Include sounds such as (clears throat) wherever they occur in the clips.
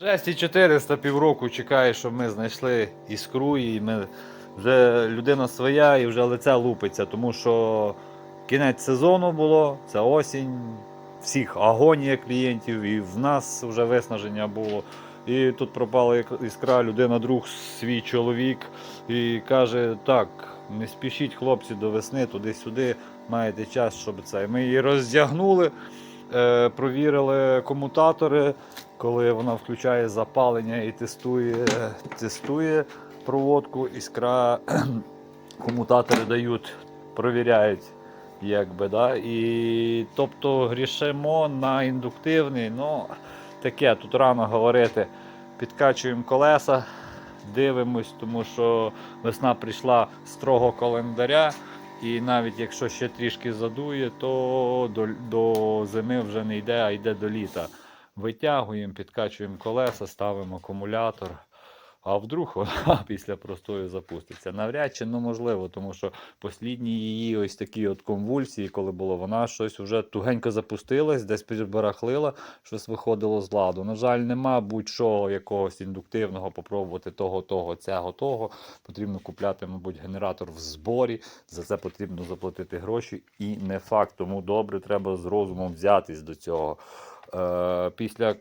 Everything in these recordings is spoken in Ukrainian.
Жесті 400 півроку чекає, щоб ми знайшли іскру, і ми вже людина своя і вже лице лупиться, тому що кінець сезону було, це осінь, всіх агонія клієнтів, і в нас вже виснаження було. І тут пропала іскра, людина, друг, свій чоловік, і каже: так, не спішіть, хлопці, до весни, туди-сюди, маєте час, щоб це. Ми її роздягнули, е, провірили комутатори, коли вона включає запалення і тестує, тестує проводку, іскра (clears throat) комутатори дають, провіряють. Якби, да? І, тобто грішимо на індуктивний, ну таке тут рано говорити. Підкачуємо колеса, дивимось, тому що весна прийшла строго календаря. І навіть якщо ще трішки задує, то до, до зими вже не йде, а йде до літа. Витягуємо, підкачуємо колеса, ставимо акумулятор. А вдруг вона (laughs) після простою запуститься? Навряд чи, ну можливо, тому що послідні її ось такі от конвульсії, коли було, вона щось вже тугенько запустилась, десь підбарахлила, щось виходило з ладу. На жаль, нема будь-що якогось індуктивного, попробувати того, того, цього, того. Потрібно купляти, мабуть, генератор в зборі. За це потрібно заплатити гроші. І не факт. Тому добре, треба з розумом взятись до цього. Е, після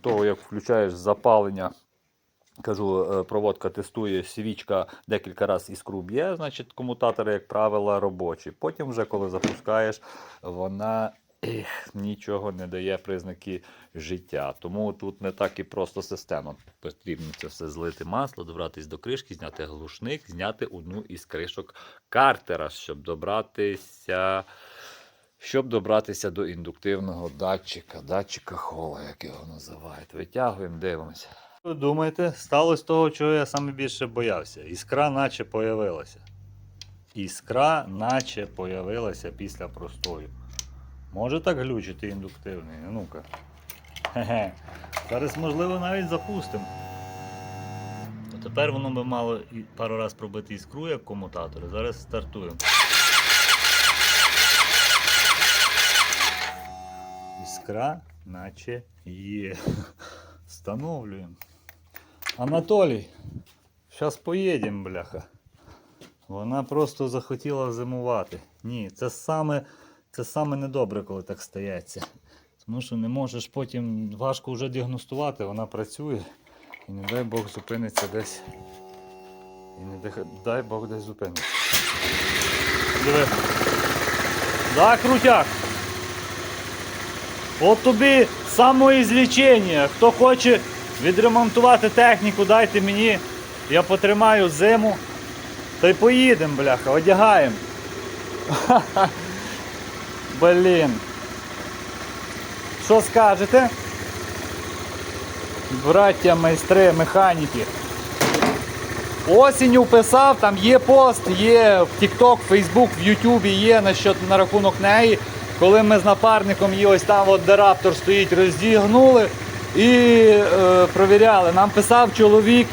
того, як включаєш запалення. Кажу, е, проводка тестує, свічка декілька разів іскру б'є, значить комутатори, як правило, робочі. Потім, вже коли запускаєш, вона ех, нічого не дає признаки життя. Тому тут не так і просто система. Потрібно це все злити масло, добратись до кришки, зняти глушник, зняти одну із кришок картера, щоб добратися. Щоб добратися до індуктивного датчика, датчика хола, як його називають. Витягуємо, дивимося. Ви думаєте, сталося того, чого я саме більше боявся. Іскра наче появилася. Іскра наче появилася після простою. Може так глючити індуктивний? Ну-ка. Хе-хе. Зараз, можливо, навіть запустимо. Тепер воно би мало пару раз пробити іскру як комутатор. Зараз стартуємо. Іскра, наче є. Встановлюємо. Анатолій, зараз поїдемо, бляха. Вона просто захотіла зимувати. Ні, це саме, це саме недобре, коли так стається. Тому що не можеш потім важко вже діагностувати, вона працює. І не дай Бог зупиниться десь. І не дай, Бог десь зупиниться. Диви. Да, крутяк. От тобі самоізлічення. Хто хоче відремонтувати техніку, дайте мені. Я потримаю зиму. Та й поїдемо, бляха, одягаємо. (laughs) Блін. Що скажете? Браття майстри, механіки. Осінню писав, там є пост, є в TikTok, Facebook, в YouTube є на, що, на рахунок неї. Коли ми з напарником її ось там от де раптор стоїть, роздігнули і е, провіряли. Нам писав чоловік,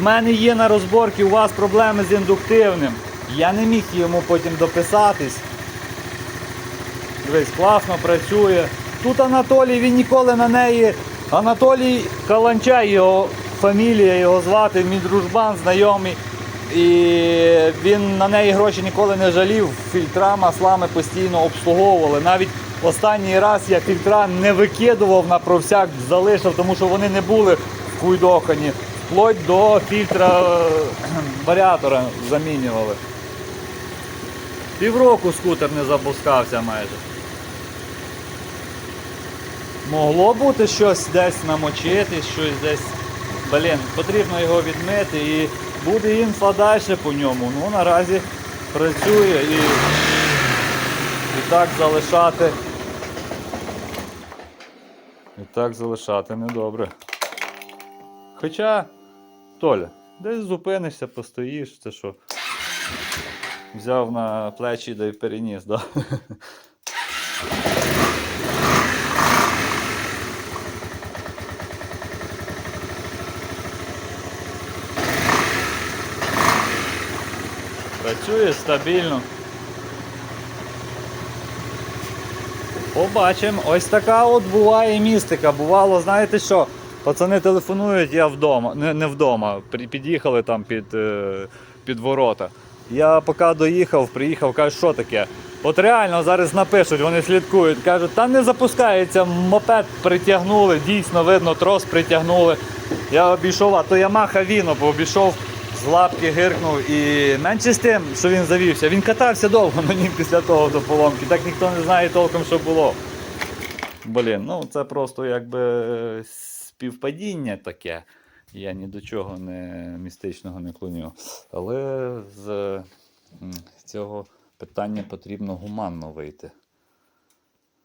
в мене є на розборці, у вас проблеми з індуктивним. Я не міг йому потім дописатись. Дивись, класно працює. Тут Анатолій, він ніколи на неї. Анатолій Каланчай, його фамілія, його звати, мій дружбан, знайомий. І він на неї гроші ніколи не жалів. Фільтра маслами постійно обслуговували. Навіть останній раз я фільтра не викидував на провсяк, залишив, тому що вони не були вкуйдохані. Вплоть до фільтра е, варіатора замінювали. Півроку скутер не запускався майже. Могло бути щось десь намочити, щось десь. Блін, потрібно його відмити і буде інфа далі по ньому. Ну наразі працює і, і так залишати. І так залишати недобре. Хоча, Толя, десь зупинишся, постоїш, це що? Взяв на плечі да й переніс, да? Працює стабільно. Побачимо. Ось така от буває містика. Бувало, знаєте що? Пацани телефонують, я вдома, не, не вдома. Під'їхали там під, е, під ворота. Я поки доїхав, приїхав, кажу, що таке? От реально зараз напишуть, вони слідкують. Кажуть, та не запускається, мопед притягнули, дійсно видно, трос притягнули. Я обійшов, а то Ямаха Віно, бо обійшов, з лапки гиркнув і менше з тим, що він завівся. Він катався довго на нім після того до поломки. Так ніхто не знає толком, що було. Блін, ну це просто якби е, співпадіння таке. Я ні до чого не містичного не клоню. Але з з цього питання потрібно гуманно вийти.